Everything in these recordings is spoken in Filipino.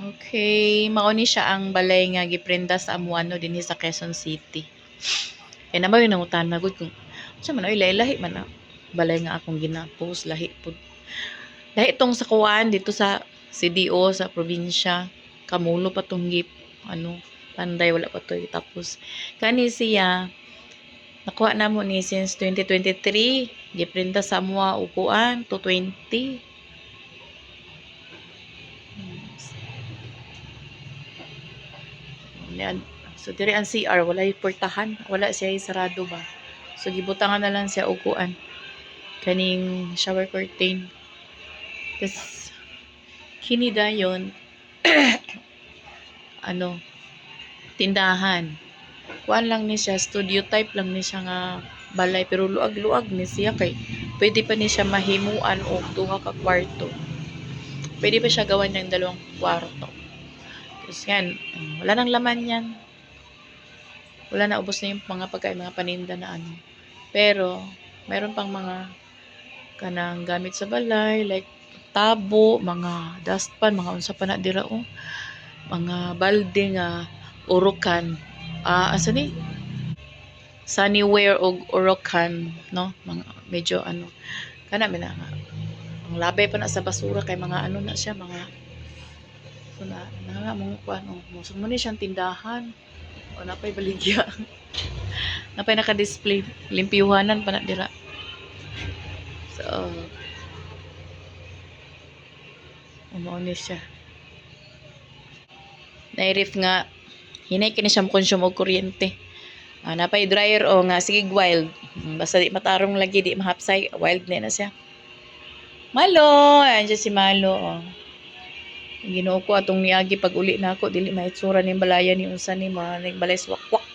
Okay, mao ni siya ang balay nga giprinda sa Amuano dinhi sa Quezon City. Kay na ba yung nangutan na gud kung sa man oy lahi man na balay nga akong gina-post lahi pud. Lahi tong sa kuan dito sa CDO sa probinsya, kamulo pa tong gip ano panday wala pa to tapos kani siya nakuha na mo ni since 2023 giprinda sa mga upuan 220 Yan. So diri ang CR wala portahan, wala siya sarado ba. So gibutangan na lang siya uguan kaning shower curtain. Tapos kini dayon ano tindahan. Kuan lang ni siya studio type lang ni siya nga balay pero luag-luag ni siya kay pwede pa ni siya mahimuan og duha ka kwarto. Pwede pa siya gawan ng dalawang kwarto. Tapos yan, wala nang laman yan. Wala na, ubos na yung mga pagkain, mga paninda na ano. Pero, mayroon pang mga kanang gamit sa balay, like tabo, mga dustpan, mga unsa pa na dira oh. Mga balde nga urukan. Ah, asa ni? Sunnyware og urukan, no? Mga medyo ano. Kana na. Ang labay pa na sa basura kay mga ano na siya, mga So na, na mong kuan oh, mo mo ni siyang tindahan. O napay baligya. napay naka-display limpiyuhanan pa na dira. So Umo ni siya. Nairif nga hinay kini siya consume og kuryente. Ah, napay dryer o nga sige wild. Basta di matarong lagi di mahapsay, wild na na siya. Malo, andiyan si Malo. Oh. Ang Ginoo ko atong niagi pag uli na ako dili maitsura ni balaya ni unsa ni mga nagbalay wakwak.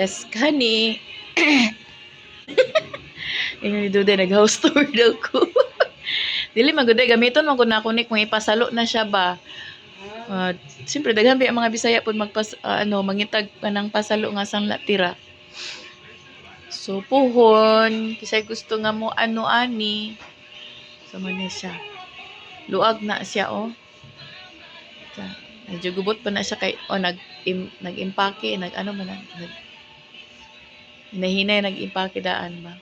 Tas kani Inyo ni Duday nag-house tour daw ko. dili maguday gamiton man ko na kunik kung ipasalo na siya ba. Uh, Siyempre, daghan ba mga Bisaya po magpas, ah, ano, mangitag pa ng pasalo nga sang latira. So, puhon, kisay gusto nga mo ano ani. So, man siya luag na siya oh. Sa, medyo gubot pa na siya kay oh nag im, nag-impake, nag ano man nag hinahinay nag-impake daan ba.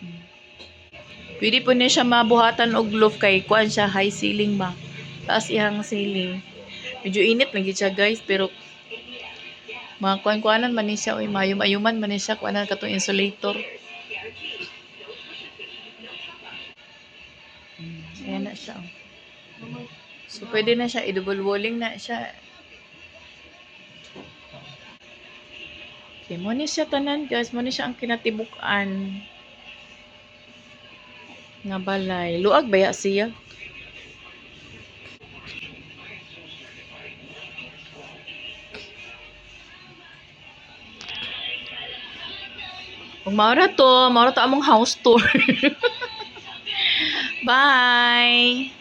Hmm. Pwede po niya siya mabuhatan og roof kay kuan siya high ceiling ba. Taas iyang ceiling. Medyo init lagi siya guys pero mga kuan-kuanan man ni siya oy mayum-ayuman man ni siya kuanan katong insulator. Ayan na siya. So, pwede na siya. I-double walling na siya. Okay, mo ni siya tanan, guys. Mo ni siya ang kinatibukan. Nga balay. Luag ba ya siya? Kung maura to, maura to among house tour. Bye!